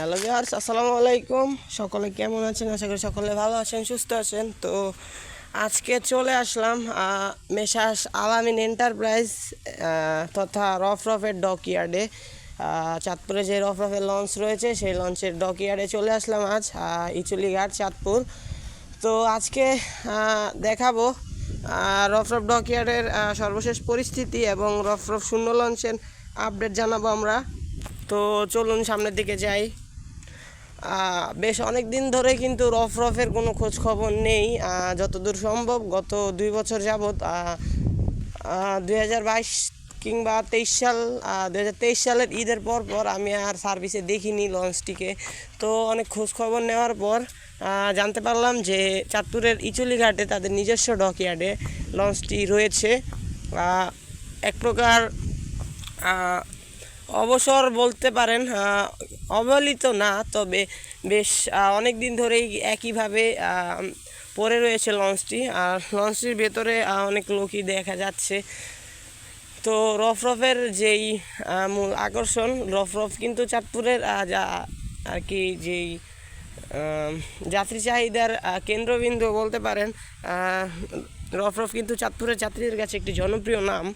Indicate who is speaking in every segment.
Speaker 1: Hello viewers আসসালামু আলাইকুম সকলে কেমন আছেন? আশা করি সকলে ভালো আছেন সুস্থ আছেন। তো আজকে চলে আসলাম মেসাস আলামিন এন্টারপ্রাইজ তথা রফ রফের ডকইয়ার্ডে। চাঁদপুরে যে রফ রফের লঞ্চ রয়েছে সেই লঞ্চের ডকইয়ার্ডে চলে আসলাম আজ ইচুলিঘাট চাঁদপুর। তো আজকে দেখাবো আহ, রফ রফ ডকইয়ার্ডের সর্বশেষ পরিস্থিতি এবং রফ রফ শূন্য লঞ্চের আপডেট জানাব আমরা। তো চলুন সামনের দিকে যাই। বেশ অনেক দিন ধরে কিন্তু রফ রফের কোনো খোঁজ খবর নেই যতদূর সম্ভব গত দুই বছর যাবৎ দুই হাজার বাইশ কিংবা তেইশ সাল দুই হাজার তেইশ সালের ঈদের পর পর আমি আর সার্ভিসে দেখিনি লঞ্চটিকে। তো অনেক খোঁজ খবর নেওয়ার পর জানতে পারলাম যে চাঁদপুরের ইচুলি ঘাটে তাদের নিজস্ব ডকইয়ার্ডে লঞ্চটি রয়েছে। এক প্রকার অবসর বলতে পারেন অবহেলিত না, তবে বেশ অনেক দিন ধরেই একইভাবে পড়ে রয়েছে লঞ্চটি। আর লঞ্চটির ভেতরে অনেক লোকই দেখা যাচ্ছে। তো রফরফের যেই মূল আকর্ষণ, রফরফ কিন্তু চাঁদপুরের যা, আর কি যেই যাত্রী চাহিদার কেন্দ্রবিন্দু বলতে পারেন রফরফ কিন্তু চাঁদপুরের যাত্রীদের কাছে একটি জনপ্রিয় নাম।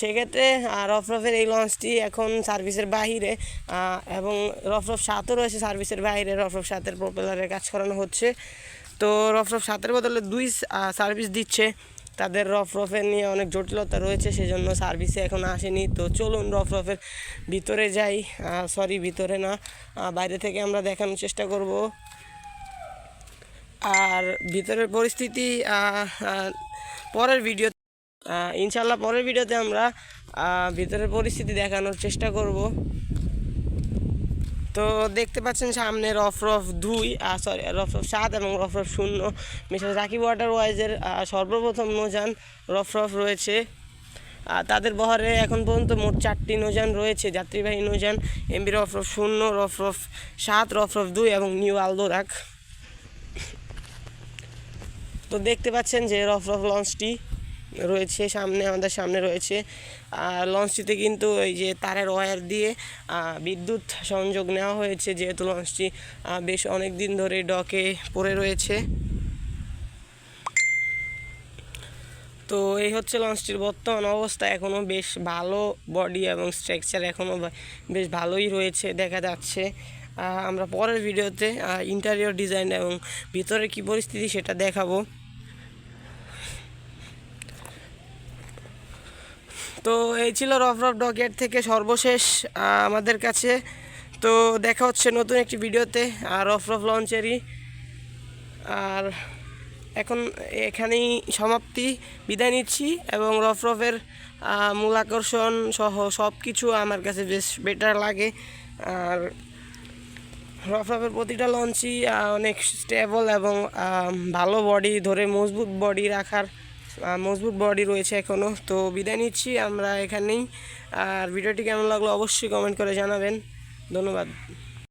Speaker 1: সেক্ষেত্রে রফরফের এই লঞ্চটি এখন সার্ভিসের বাহিরে এবং রফরফ সাতও রয়েছে সার্ভিসের বাইরে রফরফ সাতের প্রপেলারের কাজ করানো হচ্ছে। তো রফরফ সাতের বদলে দুই সার্ভিস দিচ্ছে। তাদের রফরফের নিয়ে অনেক জটিলতা রয়েছে, সেজন্য সার্ভিসে এখন আসেনি। তো চলুন রফরফের ভিতরে যাই। সরি ভিতরে না। বাইরে থেকে আমরা দেখানোর চেষ্টা করব। আর ভিতরের পরিস্থিতি পরের ভিডিও ইনশাল্লাহ পরের ভিডিওতে আমরা ভিতরের পরিস্থিতি দেখানোর চেষ্টা করব। তো দেখতে পাচ্ছেন সামনে রফ রফ দুই সরি রফ রফ সাত এবং রফ রফ শূন্য। মিস্টার রাকিব ওয়াটার ওয়াইজের সর্বপ্রথম নৌযান রফ রফ রয়েছে। তাদের বহরে এখন পর্যন্ত মোট চারটি নৌযান রয়েছে। যাত্রীবাহী নৌযান, এমবি রফ রফ শূন্য, রফ রফ সাত, রফ রফ দুই এবং নিউ আলদোরাক। তো দেখতে পাচ্ছেন যে রফ রফ লঞ্চটি রয়েছে, সামনে, আমাদের সামনে রয়েছে। লঞ্চটিতে কিন্তু এই যে তারের ওয়্যার দিয়ে বিদ্যুৎ সংযোগ নেওয়া হয়েছে, যেহেতু লঞ্চটি বেশ অনেক দিন ধরে ডকে পড়ে রয়েছে। তো এই হচ্ছে লঞ্চটির বর্তমান অবস্থা। এখনও বেশ ভালো বডি এবং স্ট্রাকচার এখনও বেশ ভালোই রয়েছে, দেখা যাচ্ছে। আমরা পরের ভিডিওতে ইন্টারিয়র ডিজাইন এবং ভিতরে কি পরিস্থিতি সেটা দেখাবো। তো এই ছিল রফ রফ ডকেট থেকে সর্বশেষ আমাদের কাছে। তো দেখা হচ্ছে নতুন একটি ভিডিওতে আর রফ রফ লঞ্চেরই আর এখন এখানেই সমাপ্তি বিদায় নিচ্ছি এবং রফ রফের আহ, মূল আকর্ষণ সহ সব কিছু আমার কাছে বেশ বেটার লাগে। আর রফ রফের প্রতিটা লঞ্চই অনেক স্টেবল এবং ভালো বডি ধরে মজবুত বডি রাখার মজবুত বডি রয়েছে এখনও তো বিদায় নিচ্ছি, আমরা এখানেই। আর ভিডিওটি কেমন লাগল অবশ্যই কমেন্ট করে জানাবেন। ধন্যবাদ।